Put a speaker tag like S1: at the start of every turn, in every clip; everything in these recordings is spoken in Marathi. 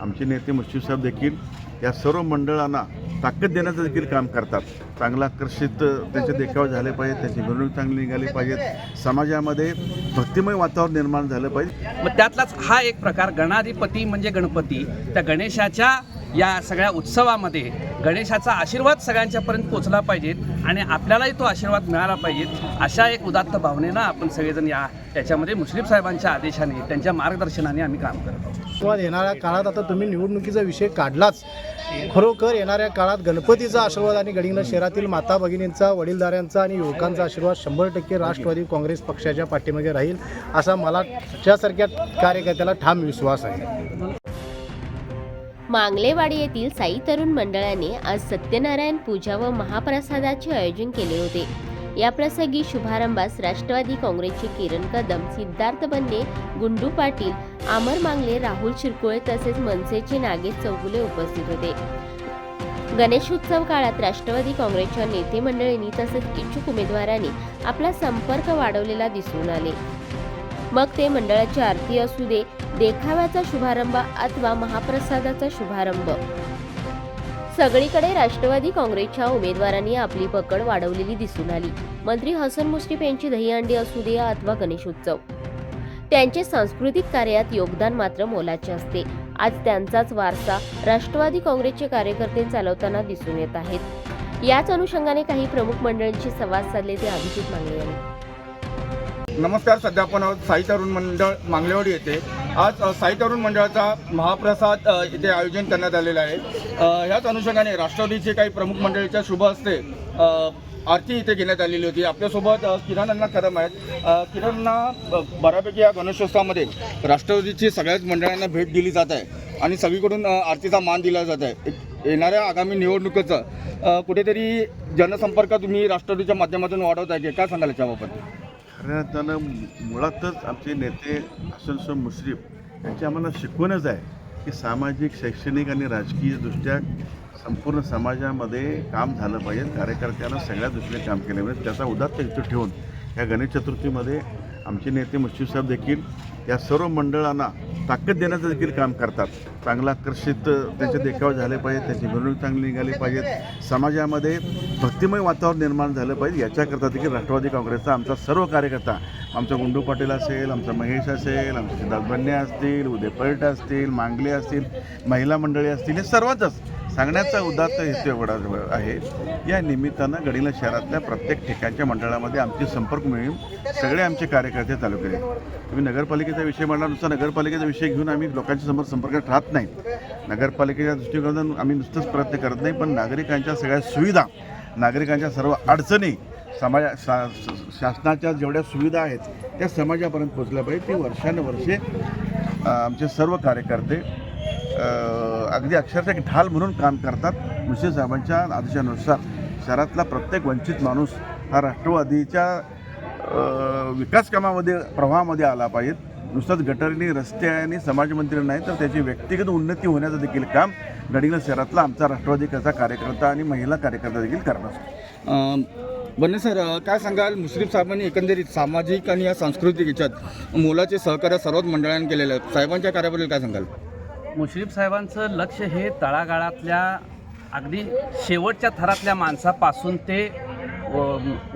S1: आमचे नेते मुश्रीफ साहेब देखील या सर्व मंडळांना ताकद देण्याचं देखील काम करतात. चांगला आकर्षित त्यांचे देखावे झाले पाहिजेत त्यांची मिरवणूक चांगली निघाली पाहिजेत. समाजामध्ये भक्तिमय वातावरण निर्माण झालं पाहिजे.
S2: मग त्यातलाच हा एक प्रकार गणाधिपती म्हणजे गणपती. त्या गणेशाच्या या सगळ्या उत्सवामध्ये गणेशाचा आशीर्वाद सगळ्यांच्यापर्यंत पोचला पाहिजेत आणि आपल्यालाही तो आशीर्वाद मिळाला पाहिजे अशा एक उदात्त भावनेनं आपण सगळेजण या याच्यामध्ये मुश्रीफ साहेबांच्या आदेशाने त्यांच्या मार्गदर्शनाने आम्ही काम करत आहोत.
S3: किंवा येणाऱ्या काळात आता तुम्ही निवडणुकीचा विषय काढलाच. खरोखर येणाऱ्या काळात गणपतीचा आशीर्वाद आणि गडिंग्लज शहरातील माता भगिनींचा वडीलधाऱ्यांचा आणि युवकांचा आशीर्वाद शंभर टक्के राष्ट्रवादी काँग्रेस पक्षाच्या पाठीमागे राहील असा मला त्यासारख्या कार्यकर्त्याला ठाम विश्वास आहे.
S4: मांगलेवाडी येथील साई तरुण मंडळाने आज सत्यनारायण पूजा व महाप्रसादाचे आयोजन केले होते. याप्रसंगी शुभारंभास राष्ट्रवादी काँग्रेसचे किरण कदम सिद्धार्थ बन्ने गुंडू पाटील आमर मांगले राहुल शिरकुळे तसेच मनसेचे नागेश चौगुले उपस्थित होते. गणेशोत्सव काळात राष्ट्रवादी काँग्रेसच्या नेते मंडळींनी तसेच इच्छुक उमेदवारांनी आपला संपर्क वाढवलेला दिसून आले. मग ते मंडळाची आरती असू दे देखाव्याचा शुभारंभ अथवा महाप्रसादाचा शुभारंभ. सगळीकडे राष्ट्रवादी काँग्रेसच्या उमेदवारांनी आपली पकड वाढवलेली दिसून आली. मंत्री हसन मुश्रीफ यांची दहीहंडी असू दे अथवा गणेशोत्सव. त्यांचे सांस्कृतिक कार्यात योगदान मात्र मोलाचे असते. आज त्यांचाच वारसा राष्ट्रवादी काँग्रेसचे कार्यकर्ते चालवताना दिसून येत आहेत. याच अनुषंगाने काही प्रमुख मंडळींशी संवाद साधले ते अभिजित मांगले यांनी.
S5: नमस्कार सध्या आपण साई तरुण मंडळ मांगलेवाडी येथे. आज अ, साई तरुण मंडळाचा महाप्रसाद इथे आयोजन करण्यात आलेलं आहे. ह्याच अनुषंगाने राष्ट्रवादीचे काही प्रमुख मंडळीच्या शुभ असते आरती इथे घेण्यात आलेली होती. आपल्यासोबत अ, किरण अण्णा कदम आहेत. किरणना बऱ्यापैकी या गणेशोत्सवामध्ये राष्ट्रवादीची सगळ्याच मंडळांना भेट दिली जात आहे आणि सगळीकडून आरतीचा मान दिला जात आहे. येणाऱ्या आगामी निवडणुकीचं कुठेतरी जनसंपर्क तुम्ही राष्ट्रवादीच्या माध्यमातून वाढवत आहे काय सांगाल याच्याबाबत?
S1: खऱ्या अर्थानं मुळातच आमचे नेते हसन सोम मुश्रीफ यांची आम्हाला शिकवणच आहे की सामाजिक शैक्षणिक आणि राजकीय दृष्ट्या संपूर्ण समाजामध्ये काम झालं पाहिजे. कार्यकर्त्यांना सगळ्या दृष्टीने काम केले पाहिजे. त्याचा उदात्त हेतू ठेवून या गणेश चतुर्थीमध्ये आमचे नेते मुश्रीफ देखील या सर्व मंडळांना ताकद देण्याचं देखील काम करतात. चांगला आकर्षित त्याचे देखावे झाले पाहिजेत त्याची मिरवणूक चांगली निघाली पाहिजेत. समाजामध्ये भक्तिमय वातावरण निर्माण झालं पाहिजे याच्याकरता देखील राष्ट्रवादी काँग्रेसचा आमचा सर्व कार्यकर्ता आमचा गुंडू पाटील असेल आमचा महेश असेल आमचे सिद्धार्थ बन्ने असतील उदय पलट असतील मांगले असतील महिला मंडळी असतील हे सर्वांचंच सांगण्याचा उदात्त हेतू एवढा आहे. या निमित्तानं गडीला शहरातल्या प्रत्येक ठिकाणच्या मंडळामध्ये आमचे संपर्क मिळून सगळे आमचे कार्यकर्ते चालू केले. तुम्ही नगरपालिकेचा विषय म्हणला नुसता नगरपालिकेचा विषय घेऊन आम्ही लोकांच्या समोर संपर्कात राहत नाही. नगरपालिकेच्या दृष्टिकोनातून आम्ही नुसतंच प्रयत्न करत नाही पण नागरिकांच्या सगळ्या सुविधा नागरिकांच्या सर्व अडचणी समाजा शा शासनाच्या जेवढ्या सुविधा आहेत त्या समाजापर्यंत पोचल्या पाहिजे. ते वर्षानुवर्षे आमचे सर्व कार्यकर्ते अगदी अक्षरशः एक ढाल म्हणून काम करतात मुश्रीफ साहेबांच्या आदेशानुसार. शहरातला प्रत्येक वंचित माणूस हा राष्ट्रवादीच्या विकास कामामध्ये प्रवाहामध्ये आला पाहिजे. नुसतंच गटारीने रस्ते आणि समाजमंत्री नाही तर त्याची व्यक्तिगत उन्नती होण्याचं देखील काम गडिंग्लज शहरातला आमचा राष्ट्रवादीचा कार्यकर्ता आणि महिला कार्यकर्ता देखील करत असतो
S5: बने सर काय सांगाल? मुश्रीफ साहेबांनी एकंदरीत सामाजिक आणि या सांस्कृतिक याच्यात मोलाचे सहकार्य सर्वच मंडळांनी केलेलं आहे. साहेबांच्या कार्याबद्दल काय सांगाल?
S2: मुश्रीफ साहेबांचं लक्ष हे तळागाळातल्या अगदी शेवटच्या थरातल्या माणसापासून ते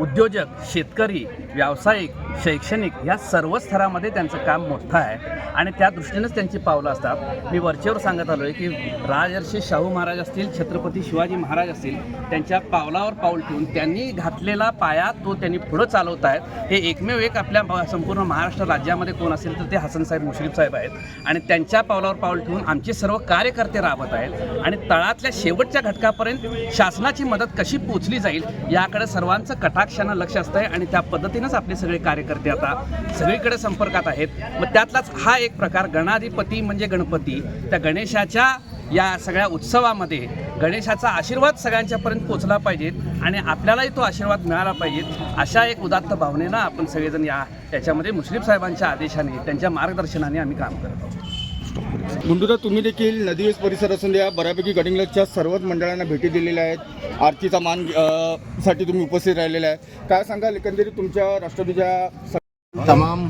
S2: उद्योजक शेतकरी व्यावसायिक शैक्षणिक ह्या सर्व स्तरामध्ये त्यांचं काम मोठं आहे. आणि त्या दृष्टीनंच त्यांची पावलं असतात. मी वरचेवर सांगत आलो आहे की राजर्षी शाहू महाराज असतील छत्रपती शिवाजी महाराज असतील त्यांच्या पावलावर पाऊल ठेवून त्यांनी घातलेला पाया तो त्यांनी पुढं चालवत आहेत. हे एकमेव एक आपल्या संपूर्ण महाराष्ट्र राज्यामध्ये कोण असेल तर ते हसनसाहेब मुश्रीफ साहेब आहेत. आणि त्यांच्या पावलावर पाऊल ठेवून आमचे सर्व कार्यकर्ते राबत आहेत. आणि तळातल्या शेवटच्या घटकापर्यंत शासनाची मदत कशी पोचली जाईल याकडे सर्वांचं कटाक्षानं लक्ष असतं आहे आणि त्या पद्धतीने पद्धतीनंच आपले सगळे कार्यकर्ते आता सगळीकडे संपर्कात आहेत. मग त्यातलाच हा एक प्रकार गणाधिपती म्हणजे गणपती. त्या गणेशाच्या या सगळ्या उत्सवामध्ये गणेशाचा आशीर्वाद सगळ्यांच्यापर्यंत पोचला पाहिजेत आणि आपल्यालाही तो आशीर्वाद मिळाला पाहिजे अशा एक उदात्त भावनेनं आपण सगळेजण या त्याच्यामध्ये मुश्रीफ साहेबांच्या आदेशाने त्यांच्या मार्गदर्शनाने आम्ही काम करत आहोत.
S5: गुंडूदा तुम्ही देखील नदीवेस परिसर असून या बऱ्यापैकी गडिंग्लजच्या सर्वच मंडळांना भेटी दिलेल्या आहेत. आरतीचा मानसाठी तुम्ही उपस्थित राहिलेला आहे काय सांगाल एकंदरीत तुमच्या राष्ट्रवादीच्या
S3: तमाम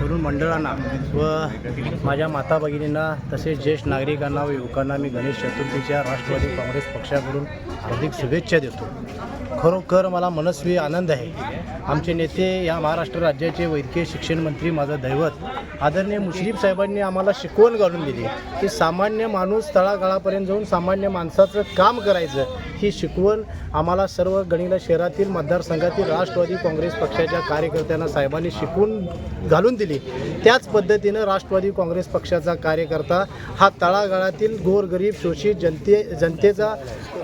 S3: तरुण मंडळांना व माझ्या माता भगिनींना तसेच ज्येष्ठ नागरिकांना व युवकांना मी गणेश चतुर्थीच्या राष्ट्रवादी काँग्रेस पक्षाकडून हार्दिक शुभेच्छा देतो. खरोखर मला मनस्वी आनंद आहे. आमचे नेते या महाराष्ट्र राज्याचे वैद्यकीय शिक्षण मंत्री माझं दैवत आदरणीय मुश्रीफ साहेबांनी आम्हाला शिकवण घालून दिली की सामान्य माणूस तळागाळापर्यंत जाऊन सामान्य माणसाचं काम करायचं. ही शिकवण आम्हाला सर्व गणिला शहरातील मतदारसंघातील राष्ट्रवादी काँग्रेस पक्षाच्या कार्यकर्त्यांना साहेबांनी शिकवून घालून दिली. त्याच पद्धतीनं राष्ट्रवादी काँग्रेस पक्षाचा कार्यकर्ता हा तळागाळातील गोरगरीब शोषित जनते जनतेचा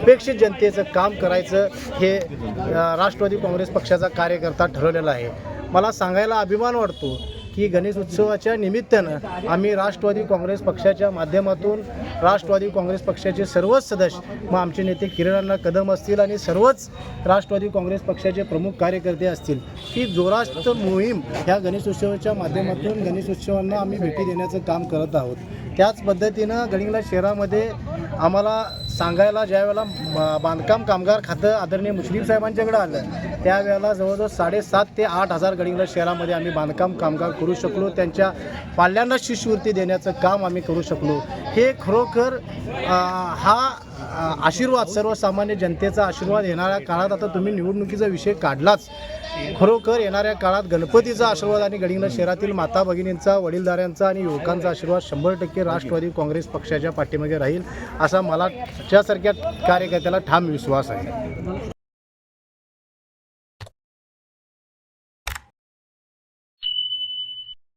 S3: अपेक्षित जनतेचं काम करायचं हे राष्ट्रवादी काँग्रेस पक्षाचा कार्यकर्ता ठरवलेला आहे. मला सांगायला अभिमान वाटतो की गणेश उत्सवाच्या निमित्तानं आम्ही राष्ट्रवादी काँग्रेस पक्षाच्या माध्यमातून राष्ट्रवादी काँग्रेस पक्षाचे सर्वच सदस्य मग आमचे नेते किरणांना कदम असतील आणि सर्वच राष्ट्रवादी काँग्रेस पक्षाचे प्रमुख कार्यकर्ते असतील. की जोराष्ट मोहीम ह्या गणेश उत्सवाच्या माध्यमातून गणेश उत्सवांना आम्ही भेटी देण्याचं काम करत आहोत. त्याच पद्धतीनं गडिंगला शहरामध्ये आम्हाला सांगायला ज्यावेळेला बांधकाम कामगार खातं आदरणीय मुश्रीफ साहेबांच्याकडे आलं त्यावेळेला जवळजवळ साडेसात ते आठ हजार गडिंगला शहरामध्ये आम्ही बांधकाम कामगार करू शकलो. त्यांच्या पाल्यांना शिष्यवृत्ती देण्याचं काम आम्ही करू शकलो. हे खरोखर हा आशीर्वाद सर्वसामान्य जनतेचा आशीर्वाद येणाऱ्या काळात आता तुम्ही निवडणुकीचा विषय काढलाच. खरोखर येणाऱ्या काळात गणपतीचा आशीर्वाद आणि गडिंगला शहरातील माता भगिनींचा वडीलधाऱ्यांचा आणि युवकांचा आशीर्वाद शंभर टक्के राष्ट्रवादी काँग्रेस पक्षाच्या पाठीमागे राहील असा मला त्यासारख्या कार्यकर्त्याला ठाम विश्वास आहे.